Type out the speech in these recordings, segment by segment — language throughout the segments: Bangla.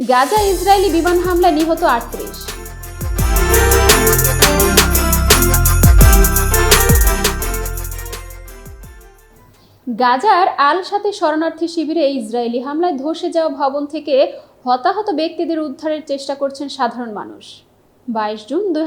গাজা ইসরায়েলি বিমান হামলায় নিহত আটত্রিশ। গাজার আল সাথে শরণার্থী শিবিরে ইসরায়েলি হামলায় ধসে যাওয়া ভবন থেকে হতাহত ব্যক্তিদের উদ্ধারের চেষ্টা করছেন সাধারণ মানুষ। বাইশ জুন দুই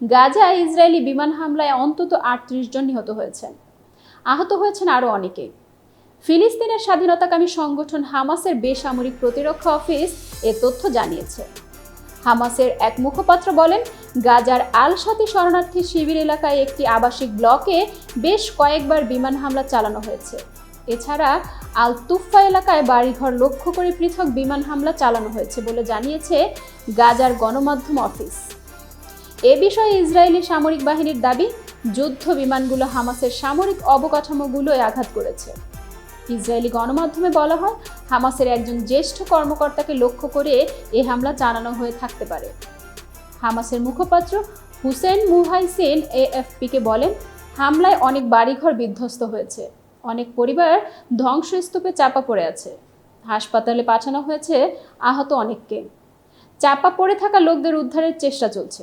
গাজায় ইসরায়েলি বিমান হামলায় অন্তত আটত্রিশ জন নিহত হয়েছেন। আহত হয়েছেন আরও অনেকে। ফিলিস্তিনের স্বাধীনতাকামী সংগঠন হামাসের বেসামরিক প্রতিরক্ষা অফিস এ তথ্য জানিয়েছে। হামাসের এক মুখপাত্র বলেন, গাজার আল সাথী শরণার্থী শিবির এলাকায় একটি আবাসিক ব্লকে বেশ কয়েকবার বিমান হামলা চালানো হয়েছে। এছাড়া আল তুফা এলাকায় বাড়িঘর লক্ষ্য করে পৃথক বিমান হামলা চালানো হয়েছে বলে জানিয়েছে গাজার গণমাধ্যম অফিস। এ বিষয়ে ইসরায়েলি সামরিক বাহিনীর দাবি, যুদ্ধ বিমানগুলো হামাসের সামরিক অবকাঠামোগুলোয় আঘাত করেছে। ইসরায়েলি গণমাধ্যমে বলা হয়, হামাসের একজন জ্যেষ্ঠ কর্মকর্তাকে লক্ষ্য করে এ হামলা চালানো হয়ে থাকতে পারে। হামাসের মুখপাত্র হুসেন মুহাইসেন এএফপিকে বলেন, হামলায় অনেক বাড়িঘর বিধ্বস্ত হয়েছে, অনেক পরিবার ধ্বংসস্তূপে চাপা পড়ে আছে। হাসপাতালে পাঠানো হয়েছে আহত অনেককে। চাপা পড়ে থাকা লোকদের উদ্ধারের চেষ্টা চলছে।